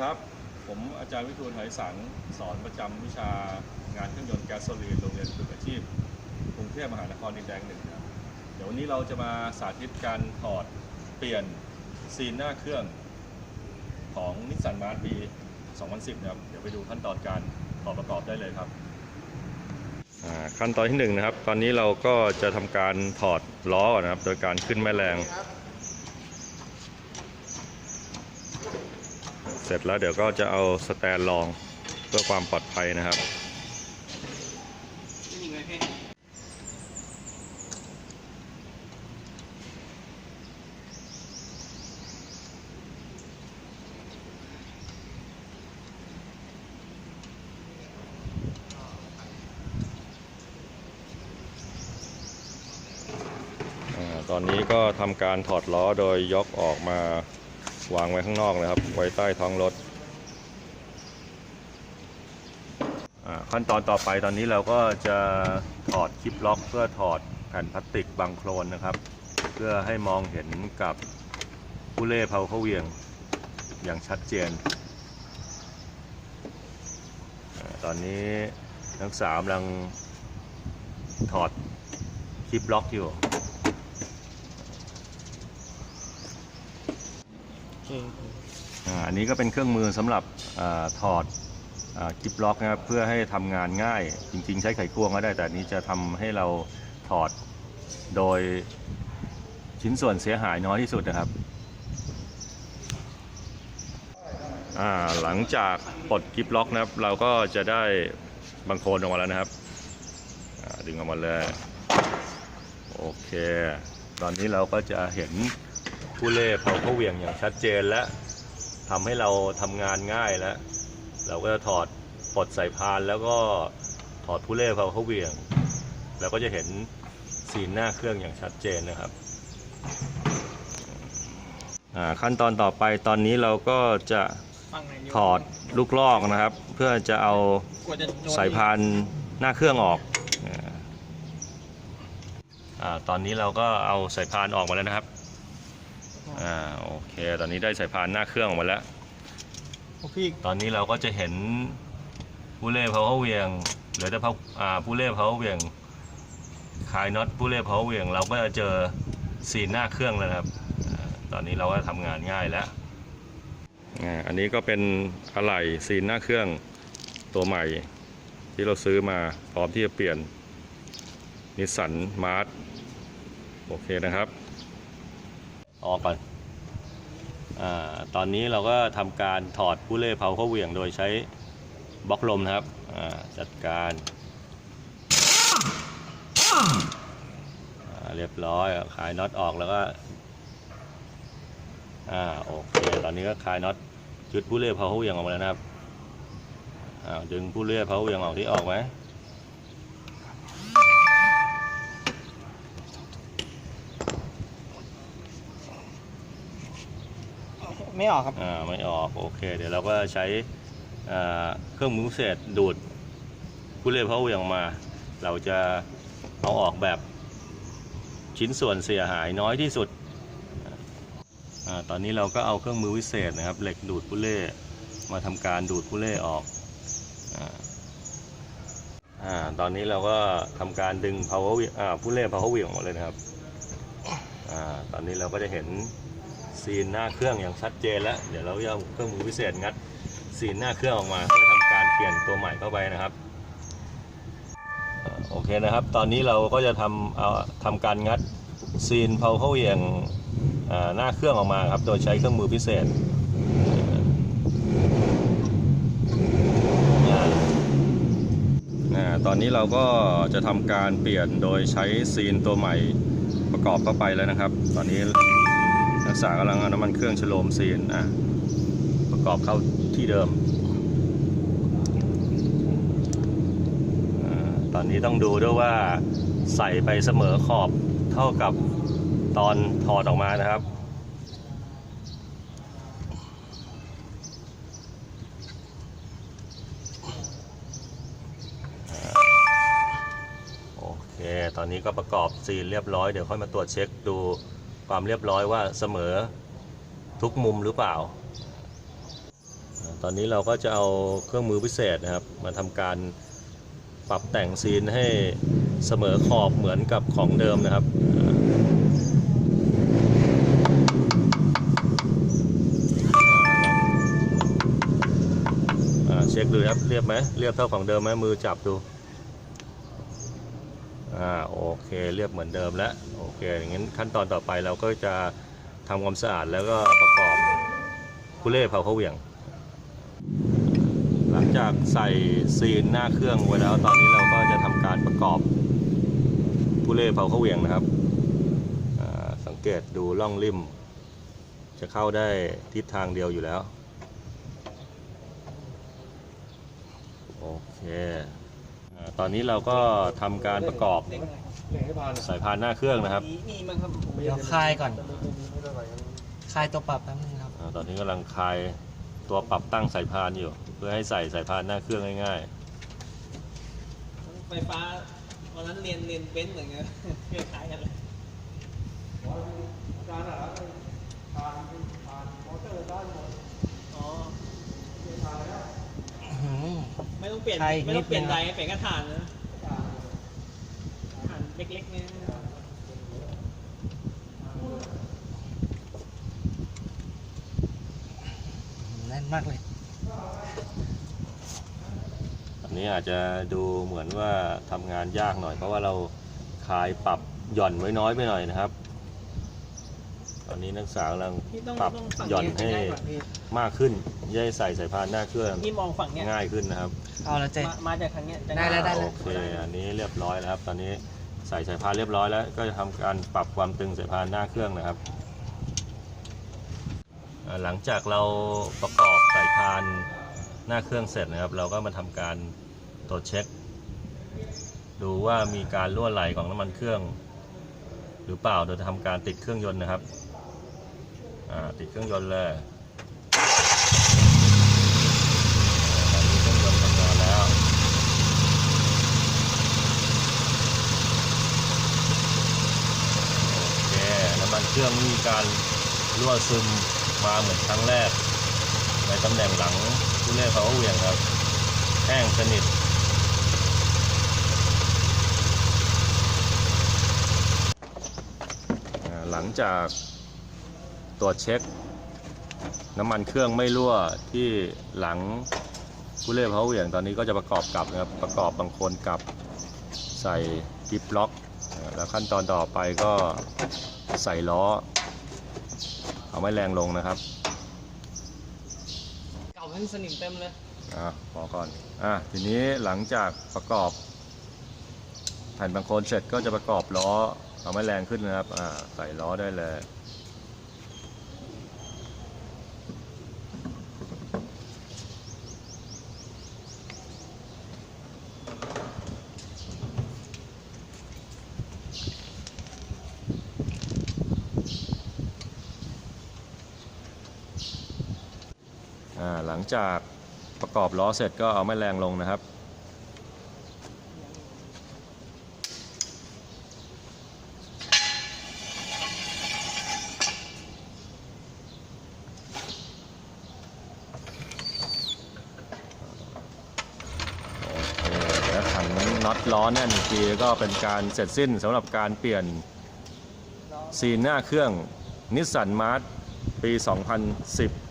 ครับ ผมอาจารย์วิทูลไหสังสอนประจำวิชางานเครื่องยนต์แก๊สโซลีนโรงเรียนฝึกอาชีพกรุงเทพมหานครดินแดงหนึ่งครับเดี๋ยววันนี้เราจะมาสาธิตการถอดเปลี่ยนซีนหน้าเครื่องของนิสสันมาร์ปี 2010นะครับ เดี๋ยวไปดูขั้นตอนการถอประกอบได้เลยครับ ขั้นตอนที่หนึ่งนะครับ ตอนนี้เราก็จะทำการถอดล้อก่อนนะครับ โดยการขึ้นแม่แรง เสร็จแล้วเดี๋ยวก็จะเอาสแตนรองเพื่อความปลอดภัยนะครับตอนนี้ก็ทำการถอดล้อโดยยกออกมา วางไว้ข้างนอกนะครับ ไว้ใต้ท้องรถขั้นตอนต่อไปตอนนี้เราก็จะถอดคลิปล็อกเพื่อถอดแผ่นพลาสติกบางโครนนะครับ เพื่อให้มองเห็นกับผู้เล่เพาเข้าเวียงอย่างชัดเจนอตอนนี้นักศึกษากำลังถอดคลิปล็อกอยู่ อ่าอันนี้ก็เป็นเครื่องมือสำหรับอาถอดอากิบล็อกนะครับเพื่อให้ทำงานง่าย จริง ๆ ใช้ไขควงก็ได้ แต่อันนี้จะทำให้เราถอดโดยชิ้นส่วนเสียหายน้อยที่สุดนะครับอ่าหลังจากปลดกิบล็อกนะครับ เราก็จะได้บางโคลนออกมาแล้วนะครับอ่าดึงออกมาเลย โอเค ตอนนี้เราก็จะเห็น ผู้เล่เผาเขาเหวี่ยงอย่างชัดเจนและทำให้เราทำงานง่ายแล้ว เราก็จะถอดปลดสายพานแล้วก็ถอดผู้เล่เผาเขาเหวี่ยงแล้วก็จะเห็นสีหน้าเครื่องอย่างชัดเจนนะครับขั้นตอนต่อไปตอนนี้เราก็จะถอดลูกลอกนะครับ เพื่อจะเอาสายพานหน้าเครื่องออกอตอนนี้เราก็เอาสายพานออกมาแล้วนะครับ อ่าโอเค ตอนนี้ได้สายพานหน้าเครื่องออกมาแล้ว พี่ตอนนี้เราก็จะเห็นผู้เล่เพาเหวียงเหลือแต่เพาอ่าผู้เล่เพาเหวียงคลายน็อตผู้เล่เพาเหวียง เราก็จะเจอสีนหน้าเครื่องแล้วนะครับอ่าตอนนี้เราก็ทำงานง่ายแล้วอ่าอันนี้ก็เป็นอะไหล่ซีนหน้าเครื่องตัวใหม่ ที่เราซื้อมาพร้อมที่จะเปลี่ยนนิสสันมาร์ทโอเคนะครับ ออกก่อนอาตอนนี้เราก็ทำการถอดผู้เล่เผาเข้าเหวี่ยงโดยใช้บล็อกลมนะครับอ่าจัดการเรียบร้อยคลายน็อตออกแล้วก็อ่าโอเคตอนนี้ก็คลายน็อตจุดผู้เล่เผาเข้าเหวี่ยงออกมาแล้วนะครับอ่าดึงผู้เล่เผาเหวี่ยงออกที่ออกไหม ไม่ออกครับ อ่าไม่ออกโอเค เดี๋ยวเราก็ใช้อ่าเครื่องมือพิเศษดูดผู้เล่นเพาเหวี่ยงมา เราจะเอาออกแบบชิ้นส่วนเสียหายน้อยที่สุดอาตอนนี้เราก็เอาเครื่องมือวิเศษนะครับ เหล็กดูดผู้เล่มาทำการดูดผู้เล่ออกอาอ่าตอนนี้เราก็ทำการดึงเพาเหวี่ยงอ่าผู้เล่เพาเหวี่งออกมาเลยนะครับอ่าตอนนี้เราก็จะเห็น ซีนหน้าเครื่องอย่างชัดเจนแล้ว เดี๋ยวเราจะเอาเครื่องมือพิเศษงัดซีนหน้าเครื่องออกมาเพื่อทำการเปลี่ยนตัวใหม่เข้าไปนะครับโอเคนะครับ ตอนนี้เราก็จะทำเอาทำการงัดซีนเพาเข้าเหวี่ยงหน้าเครื่องออกมาครับ โดยใช้เครื่องมือพิเศษตอนนี้เราก็จะทำการเปลี่ยนโดยใช้ซีนตัวใหม่ประกอบเข้าไปแล้วนะครับ ตอนนี้ นักศึกษากำลังเอาน้ำมันเครื่องฉโลมซีนอะประกอบเข้าที่เดิมอาตอนนี้ต้องดูด้วยว่าใส่ไปเสมอขอบเท่ากับตอนถอดออกมานะครับโอเคตอนนี้ก็ประกอบซีนเรียบร้อย เดี๋ยวค่อยมาตรวจเช็คดู ความเรียบร้อยว่าเสมอทุกมุมหรือเปล่า ตอนนี้เราก็จะเอาเครื่องมือพิเศษนะครับ มาทำการปรับแต่งซีนให้เสมอขอบเหมือนกับของเดิมนะครับเช็คดูครับเรียบไหมเรียบเท่าของเดิมไหมมือจับดู อ่าโอเคเรียบเหมือนเดิมแล้วโอเคอย่างนั้นขั้นตอนต่อไปเราก็จะทำความสะอาดแล้วก็ประกอบคุเล่เผาเขาเหวี่ยง หลังจากใส่ซีนหน้าเครื่องไว้แล้ว ตอนนี้เราก็จะทำการประกอบผู้เล่เผาเข้าเหวี่ยงนะครับอ่าสังเกตดูล่องริม จะเข้าได้ทิศทางเดียวอยู่แล้วโอเค ตอนนี้เราก็ทำการประกอบสายพานหน้าเครื่องนะครับมีมั้งครับเดี๋ยวคลายก่อน คลายตัวปรับแป๊บนึงครับอาตอนนี้กำลังคลายตัวปรับตั้งสายพานอยู่ เพื่อให้ใส่สายพานหน้าเครื่องง่ายไฟฟ้าวันนั้นเรียนเรียนเบนซ์เหมือนกันคล้ายๆกันเลย อ๋อ อื้อหือ ไม่ต้องเปลี่ยนใช่อีกไม่ต้องเปลี่ยนนิดนึไดงเปลี่ยนกระถางนะถ่านเล็กๆเนี่ยแน่นมากเลยๆอันนี้อาจจะดูเหมือนว่าทำงานยากหน่อย เพราะว่าเราคลายปรับหย่อนไว้น้อยไปหน่อยนะครับ ตอนนี้นักศึกษากำลังพี่ต้องปรับต้องฝั่งหย่อนนี้ให้ ง่ายกว่าพี่มากขึ้นจะได้ใส่สายพานหน้าเครื่องพี่มองฝั่งเนี้ยง่ายขึ้นนะครับเอาละเจ๊มามาจากทางเนี้ยจะได้แล้วได้โอเคอันนี้เรียบร้อยแล้วครับ ตอนนี้ใส่สายพานเรียบร้อยแล้ว ก็จะทำการปรับความตึงสายพานหน้าเครื่องนะครับอ่าหลังจากเราประกอบสายพานหน้าเครื่องเสร็จนะครับ เราก็มาทำการตรวจเช็ค ดูว่ามีการรั่วไหลของน้ำมันเครื่อง หรือเปล่าโดยทำการติดเครื่องยนต์นะครับอ่า ติดเครื่องยนต์เลยอ่าตอนนี้เครื่องยนต์ทำงานแล้วโอเคน้ำมันเครื่องมีการรั่วซึมมาเหมือนครั้งแรก ในตำแหน่งหลังผู้เล่นเขาเหวี่ยงครับแห้งสนิทหลังจาก ตรวจเช็ค น้ำมันเครื่องไม่รั่วที่หลังผู้เล่นเขาเหวี่ยงตอนนี้ก็จะประกอบกลับนะครับประกอบบางคนกลับใส่กิฟล็อกอ่าแล้วขั้นตอนต่อไปก็ใส่ล้อ เอาไม่แรงลงนะครับ เก่ามันสนิมเต็มเลยอะพอก่อนอะทีนี้หลังจากประกอบแผ่นบางโคนเสร็จก็จะประกอบล้อเอาไม่แรงขึ้นนะครับอ่าใส่ล้อได้เลย หลังจากประกอบล้อเสร็จก็เอาไม่แรงลงนะครับ แล้วขันน็อตล้อแน่นทีก็เป็นการเสร็จสิ้นสำหรับการเปลี่ยนซีนหน้าเครื่องนิสสันมาร์ปี 2010